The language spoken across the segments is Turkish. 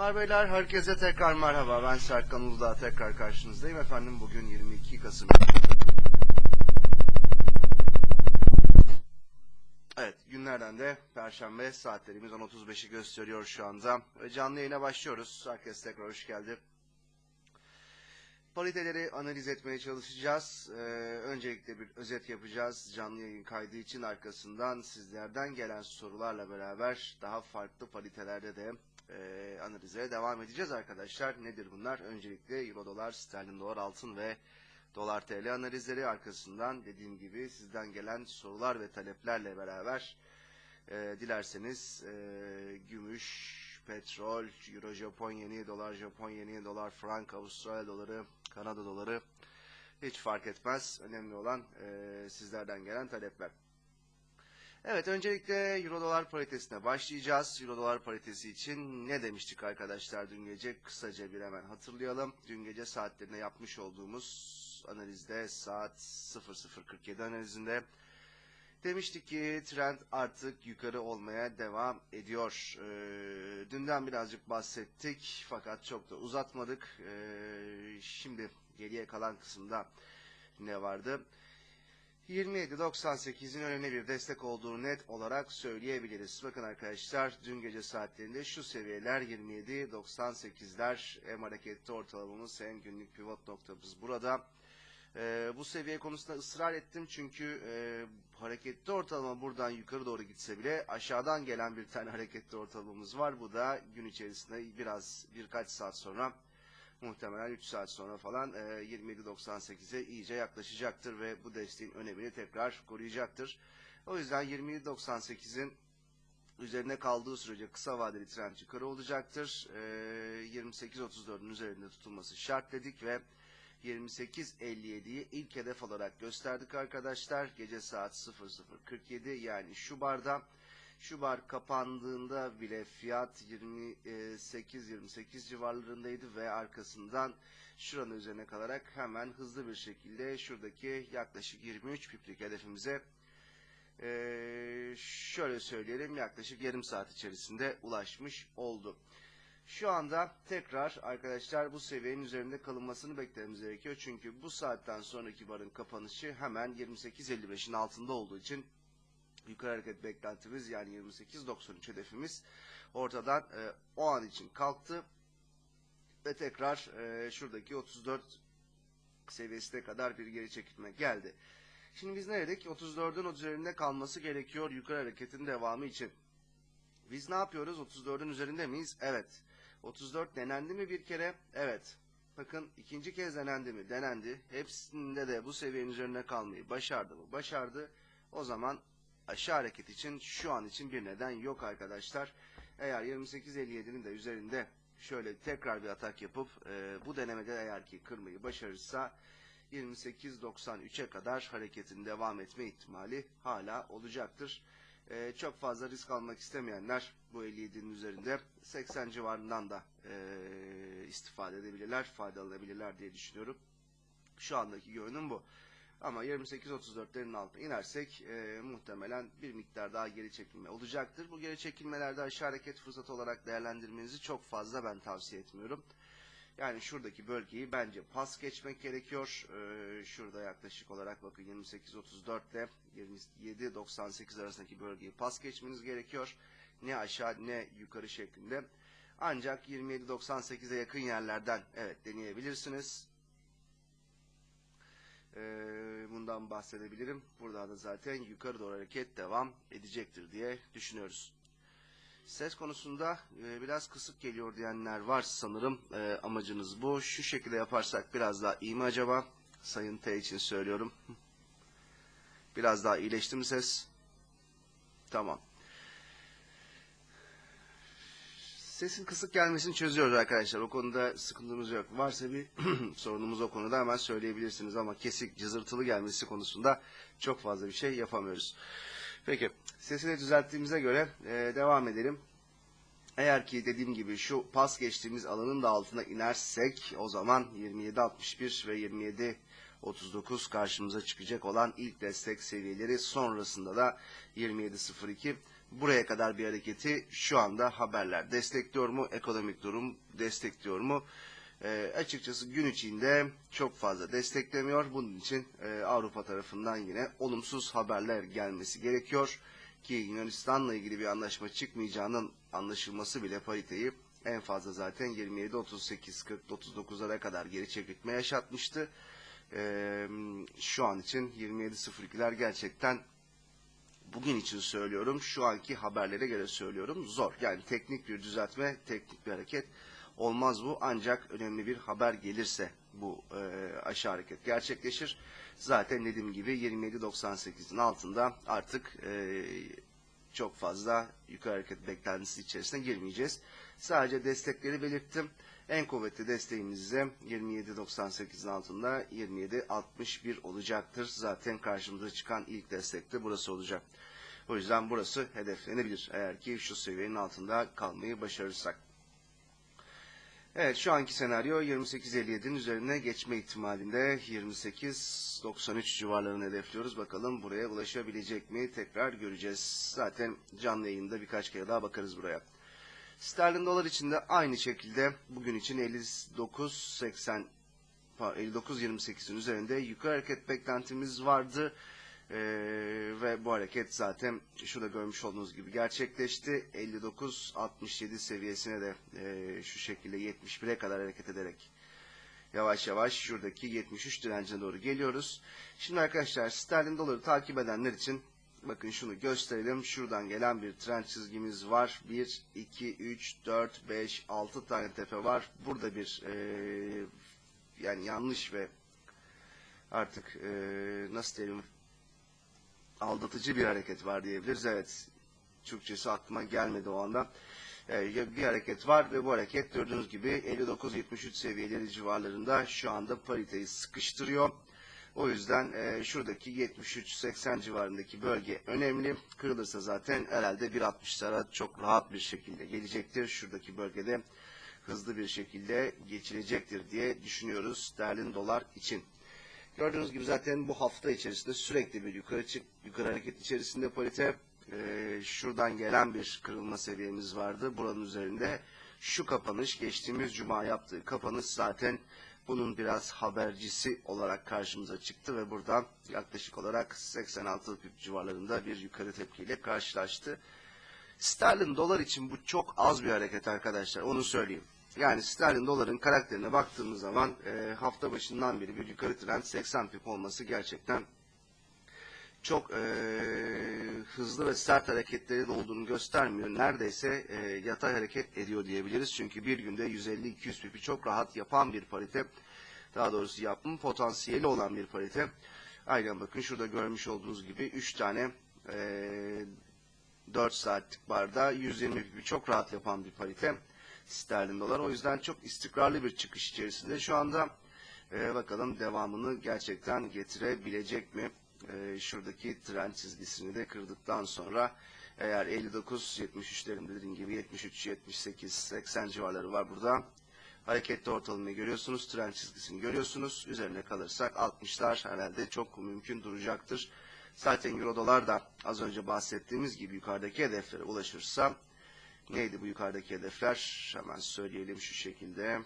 Hanımlar beyler herkese tekrar merhaba. Ben Serkan Uludağ tekrar karşınızdayım efendim. Bugün 22 Kasım. Evet günlerden de Perşembe saatlerimiz 10.35'i gösteriyor şu anda. Ve canlı yayına başlıyoruz. Herkes tekrar hoş geldi. Pariteleri analiz etmeye çalışacağız. Ee, öncelikle bir özet yapacağız. Canlı yayın kaydı için arkasından sizlerden gelen sorularla beraber daha farklı paritelerde de e, analize devam edeceğiz arkadaşlar. Nedir bunlar? Öncelikle Euro dolar, sterlin dolar, altın ve dolar TL analizleri arkasından dediğim gibi sizden gelen sorular ve taleplerle beraber e, dilerseniz e, gümüş, petrol, euro Japon yeni, dolar Japon yeni, dolar frank, Avustralya doları, Kanada doları hiç fark etmez. Önemli olan e, sizlerden gelen talepler. Evet öncelikle Euro dolar paritesine başlayacağız. Euro dolar paritesi için ne demiştik arkadaşlar dün gece? Kısaca bir hemen hatırlayalım. Dün gece saatlerinde yapmış olduğumuz analizde saat 00.47 analizinde demiştik ki trend artık yukarı olmaya devam ediyor. Ee, dünden birazcık bahsettik fakat çok da uzatmadık. Ee, şimdi geriye kalan kısımda ne vardı? 27.98'in önemli bir destek olduğunu net olarak söyleyebiliriz. Bakın arkadaşlar dün gece saatlerinde şu seviyeler 27.98'ler hem hareketli ortalamamız hem günlük pivot noktamız burada. Ee, bu seviye konusunda ısrar ettim çünkü e, hareketli ortalama buradan yukarı doğru gitse bile aşağıdan gelen bir tane hareketli ortalamamız var. Bu da gün içerisinde biraz birkaç saat sonra muhtemelen 3 saat sonra falan e, 27.98'e iyice yaklaşacaktır ve bu desteğin önemini tekrar koruyacaktır. O yüzden 27.98'in üzerine kaldığı sürece kısa vadeli trend yukarı olacaktır. E, 28.34'ün üzerinde tutulması şart dedik ve 28.57'yi ilk hedef olarak gösterdik arkadaşlar. Gece saat 00.47 yani şu barda. Şu bar kapandığında bile fiyat 28-28 civarlarındaydı ve arkasından şuranın üzerine kalarak hemen hızlı bir şekilde şuradaki yaklaşık 23 piplik hedefimize eee, şöyle söyleyelim yaklaşık yarım saat içerisinde ulaşmış oldu. Şu anda tekrar arkadaşlar bu seviyenin üzerinde kalınmasını beklememiz gerekiyor. Çünkü bu saatten sonraki barın kapanışı hemen 28.55'in altında olduğu için yukarı hareket beklentimiz yani 28.93 hedefimiz ortadan e, o an için kalktı. Ve tekrar e, şuradaki 34 seviyesine kadar bir geri çekilme geldi. Şimdi biz ne dedik? 34'ün üzerinde kalması gerekiyor yukarı hareketin devamı için. Biz ne yapıyoruz? 34'ün üzerinde miyiz? Evet. 34 denendi mi bir kere? Evet. Bakın ikinci kez denendi mi? Denendi. Hepsinde de bu seviyenin üzerine kalmayı başardı mı? Başardı. O zaman aşağı hareket için şu an için bir neden yok arkadaşlar. Eğer 28.57'nin de üzerinde şöyle tekrar bir atak yapıp e, bu denemede eğer ki kırmayı başarırsa 28.93'e kadar hareketin devam etme ihtimali hala olacaktır. Ee, çok fazla risk almak istemeyenler bu 57'nin üzerinde 80 civarından da e, istifade edebilirler, faydalanabilirler diye düşünüyorum. Şu andaki görünüm bu. Ama 28-34'lerin altına inersek e, muhtemelen bir miktar daha geri çekilme olacaktır. Bu geri çekilmelerde aşağı hareket fırsatı olarak değerlendirmenizi çok fazla ben tavsiye etmiyorum. Yani şuradaki bölgeyi bence pas geçmek gerekiyor. Ee, şurada yaklaşık olarak bakın 28.34 ile 27.98 arasındaki bölgeyi pas geçmeniz gerekiyor. Ne aşağı ne yukarı şeklinde. Ancak 27.98'e yakın yerlerden evet deneyebilirsiniz. Ee, bundan bahsedebilirim. Burada da zaten yukarı doğru hareket devam edecektir diye düşünüyoruz. Ses konusunda e, biraz kısık geliyor diyenler var sanırım. E, amacınız bu. Şu şekilde yaparsak biraz daha iyi mi acaba? Sayın T için söylüyorum. Biraz daha iyileşti mi ses? Tamam. Sesin kısık gelmesini çözüyoruz arkadaşlar. O konuda sıkıntımız yok. Varsa bir sorunumuz o konuda hemen söyleyebilirsiniz ama kesik, cızırtılı gelmesi konusunda çok fazla bir şey yapamıyoruz. Peki, sesi de düzelttiğimize göre e, devam edelim. Eğer ki dediğim gibi şu pas geçtiğimiz alanın da altına inersek o zaman 27.61 ve 39 karşımıza çıkacak olan ilk destek seviyeleri sonrasında da 27.02 buraya kadar bir hareketi şu anda haberler destekliyor mu? Ekonomik durum destekliyor mu? E, açıkçası gün içinde çok fazla desteklemiyor. Bunun için e, Avrupa tarafından yine olumsuz haberler gelmesi gerekiyor. Ki Yunanistan'la ilgili bir anlaşma çıkmayacağının anlaşılması bile pariteyi en fazla zaten 27, 38, 40, 39'lara kadar geri çekilme yaşatmıştı. E, şu an için 27.02'ler gerçekten bugün için söylüyorum, şu anki haberlere göre söylüyorum, zor. Yani teknik bir düzeltme, teknik bir hareket olmaz bu. Ancak önemli bir haber gelirse bu e, aşağı hareket gerçekleşir. Zaten dediğim gibi 27.98'in altında artık e, çok fazla yukarı hareket beklentisi içerisine girmeyeceğiz. Sadece destekleri belirttim. En kuvvetli desteğimiz de 27.98'in altında 27.61 olacaktır. Zaten karşımıza çıkan ilk destek de burası olacak. O yüzden burası hedeflenebilir eğer ki şu seviyenin altında kalmayı başarırsak. Evet şu anki senaryo 28.57'nin üzerine geçme ihtimalinde 28.93 civarlarını hedefliyoruz. Bakalım buraya ulaşabilecek mi tekrar göreceğiz. Zaten canlı yayında birkaç kere daha bakarız buraya. Sterlin dolar için de aynı şekilde bugün için 59.80 59.28'in üzerinde yukarı hareket beklentimiz vardı. Ee, ve bu hareket zaten şurada görmüş olduğunuz gibi gerçekleşti. 59-67 seviyesine de e, şu şekilde 71'e kadar hareket ederek yavaş yavaş şuradaki 73 direncine doğru geliyoruz. Şimdi arkadaşlar sterlin doları takip edenler için bakın şunu gösterelim. Şuradan gelen bir trend çizgimiz var. 1, 2, 3, 4, 5, 6 tane tepe var. Burada bir e, yani yanlış ve artık e, nasıl diyelim aldatıcı bir hareket var diyebiliriz. Evet, Türkçesi aklıma gelmedi o anda. Ee, bir hareket var ve bu hareket gördüğünüz gibi 59-73 seviyeleri civarlarında şu anda pariteyi sıkıştırıyor. O yüzden e, şuradaki 73-80 civarındaki bölge önemli. Kırılırsa zaten herhalde 1.60'lara çok rahat bir şekilde gelecektir. Şuradaki bölgede hızlı bir şekilde geçilecektir diye düşünüyoruz sterlin dolar için. Gördüğünüz gibi zaten bu hafta içerisinde sürekli bir yukarı çık, yukarı hareket içerisinde parite e, şuradan gelen bir kırılma seviyemiz vardı. Buranın üzerinde şu kapanış geçtiğimiz cuma yaptığı kapanış zaten bunun biraz habercisi olarak karşımıza çıktı ve buradan yaklaşık olarak 86 pip civarlarında bir yukarı tepkiyle karşılaştı. Sterlin dolar için bu çok az bir hareket arkadaşlar onu söyleyeyim. Yani sterlin doların karakterine baktığımız zaman e, hafta başından beri bir yukarı trend 80 pip olması gerçekten çok e, hızlı ve sert hareketleri de olduğunu göstermiyor. Neredeyse e, yatay hareket ediyor diyebiliriz. Çünkü bir günde 150-200 pipi çok rahat yapan bir parite. Daha doğrusu yapım potansiyeli olan bir parite. Aynen bakın şurada görmüş olduğunuz gibi 3 tane e, 4 saatlik barda 120 pipi çok rahat yapan bir parite sterlin dolar. O yüzden çok istikrarlı bir çıkış içerisinde. Şu anda e, bakalım devamını gerçekten getirebilecek mi? E, şuradaki trend çizgisini de kırdıktan sonra eğer 59-73'lerin dediğim gibi 73, 78, 80 civarları var burada. Hareketli ortalamayı görüyorsunuz. Trend çizgisini görüyorsunuz. Üzerine kalırsak 60'lar herhalde çok mümkün duracaktır. Zaten euro dolar da az önce bahsettiğimiz gibi yukarıdaki hedeflere ulaşırsa Neydi bu yukarıdaki hedefler? Hemen söyleyelim şu şekilde.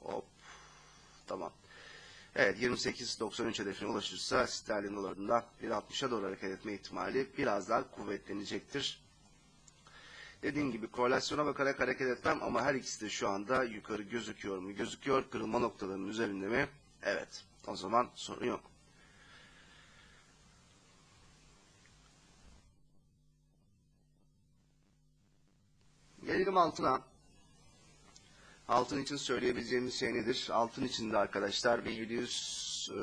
Hop. Tamam. Evet 28.93 hedefine ulaşırsa sterlin dolarında 1.60'a doğru hareket etme ihtimali biraz daha kuvvetlenecektir. Dediğim gibi korelasyona bakarak hareket etmem ama her ikisi de şu anda yukarı gözüküyor mu? Gözüküyor. Kırılma noktalarının üzerinde mi? Evet. O zaman sorun yok. Gelelim altına. Altın için söyleyebileceğimiz şey nedir? Altın için de arkadaşlar 1700 e,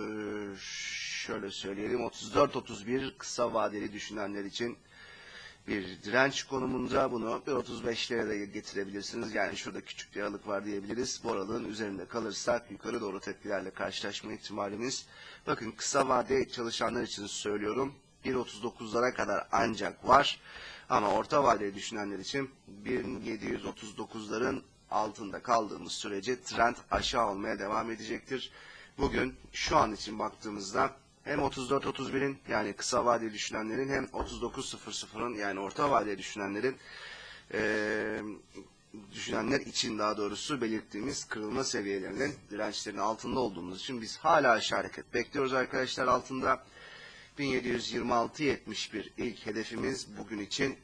şöyle söyleyelim 34-31 kısa vadeli düşünenler için bir direnç konumunda bunu 1.35'lere de getirebilirsiniz. Yani şurada küçük bir aralık var diyebiliriz. Bu aralığın üzerinde kalırsak yukarı doğru tepkilerle karşılaşma ihtimalimiz. Bakın kısa vade çalışanlar için söylüyorum. 1.39'lara kadar ancak var. Ama orta vadeli düşünenler için 1739'ların altında kaldığımız sürece trend aşağı olmaya devam edecektir. bugün şu an için baktığımızda hem 34-31'in yani kısa vadeli düşünenlerin hem 39-00'ın yani orta vadeli düşünenlerin eee, düşünenler için daha doğrusu belirttiğimiz kırılma seviyelerinin dirençlerin altında olduğumuz için biz hala aşağı hareket bekliyoruz arkadaşlar altında 1726.71 ilk hedefimiz bugün için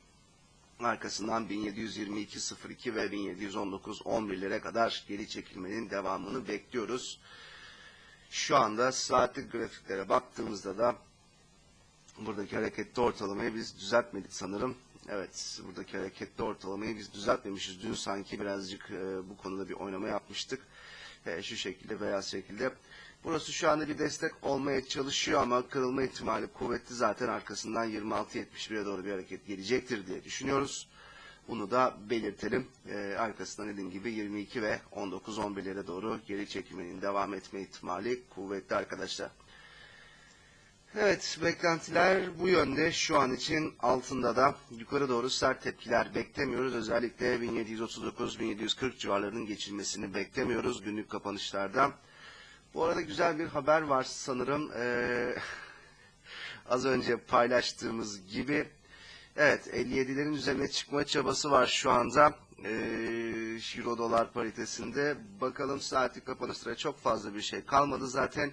arkasından 1722.02 ve 1719.11'lere kadar geri çekilmenin devamını bekliyoruz. Şu anda saatlik grafiklere baktığımızda da buradaki hareketli ortalamayı biz düzeltmedik sanırım. Evet, buradaki hareketli ortalamayı biz düzeltmemişiz. Dün sanki birazcık e, bu konuda bir oynama yapmıştık. E, şu şekilde veya şekilde. Burası şu anda bir destek olmaya çalışıyor ama kırılma ihtimali kuvvetli zaten arkasından 26.71'e doğru bir hareket gelecektir diye düşünüyoruz. Bunu da belirtelim. E, arkasından dediğim gibi 22 ve 19-11'lere doğru geri çekilmenin devam etme ihtimali kuvvetli arkadaşlar. Evet, beklentiler bu yönde. Şu an için altında da yukarı doğru sert tepkiler beklemiyoruz. Özellikle 1739-1740 civarlarının geçilmesini beklemiyoruz günlük kapanışlarda. Bu arada güzel bir haber var sanırım. Ee, az önce paylaştığımız gibi. Evet, 57'lerin üzerine çıkma çabası var şu anda. Ee, Euro dolar paritesinde. Bakalım saatlik kapanışlara çok fazla bir şey kalmadı zaten.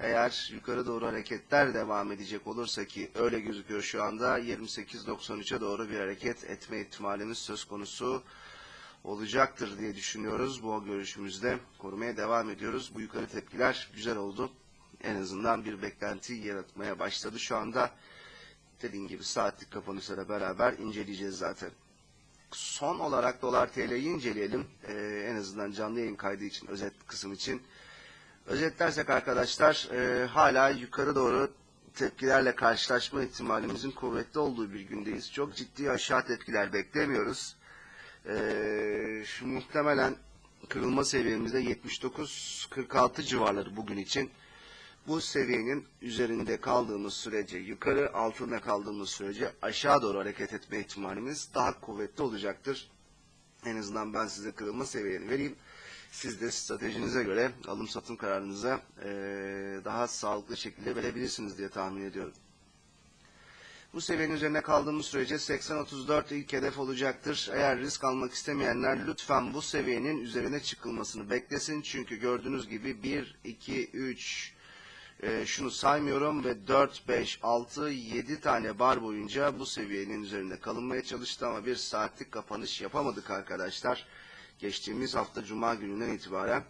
Eğer yukarı doğru hareketler devam edecek olursa ki öyle gözüküyor şu anda 28.93'e doğru bir hareket etme ihtimalimiz söz konusu olacaktır diye düşünüyoruz. Bu görüşümüzde korumaya devam ediyoruz. Bu yukarı tepkiler güzel oldu. En azından bir beklenti yaratmaya başladı şu anda. Dediğim gibi saatlik kapanışlara beraber inceleyeceğiz zaten. Son olarak dolar TL'yi inceleyelim. Ee, en azından canlı yayın kaydı için, özet kısım için. Özetlersek arkadaşlar e, hala yukarı doğru tepkilerle karşılaşma ihtimalimizin kuvvetli olduğu bir gündeyiz. Çok ciddi aşağı tepkiler beklemiyoruz. E, şu muhtemelen kırılma seviyemizde 79-46 civarları bugün için. Bu seviyenin üzerinde kaldığımız sürece, yukarı altında kaldığımız sürece aşağı doğru hareket etme ihtimalimiz daha kuvvetli olacaktır. En azından ben size kırılma seviyeni vereyim. Siz de stratejinize göre alım satım kararınıza e, daha sağlıklı şekilde verebilirsiniz diye tahmin ediyorum. Bu seviyenin üzerine kaldığımız sürece 80-34 ilk hedef olacaktır. Eğer risk almak istemeyenler lütfen bu seviyenin üzerine çıkılmasını beklesin. Çünkü gördüğünüz gibi 1, 2, 3, e, şunu saymıyorum ve 4, 5, 6, 7 tane bar boyunca bu seviyenin üzerinde kalınmaya çalıştı ama bir saatlik kapanış yapamadık arkadaşlar. Geçtiğimiz hafta Cuma gününden itibaren.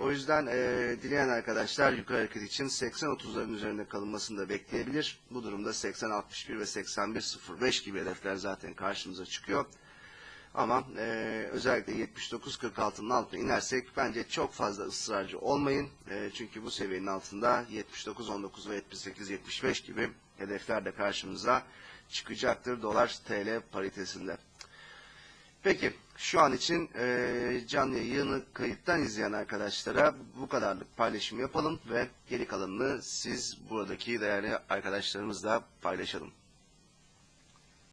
O yüzden e, dileyen arkadaşlar yukarı hareket için 80-30'ların üzerinde kalınmasını da bekleyebilir. Bu durumda 80-61 ve 81-05 gibi hedefler zaten karşımıza çıkıyor. Ama e, özellikle 79-46'nın altına inersek bence çok fazla ısrarcı olmayın. E, çünkü bu seviyenin altında 79-19 ve 78-75 gibi hedefler de karşımıza çıkacaktır dolar TL paritesinde. Peki şu an için e, canlı yayını kayıttan izleyen arkadaşlara bu kadarlık paylaşım yapalım ve geri kalanını siz buradaki değerli arkadaşlarımızla paylaşalım.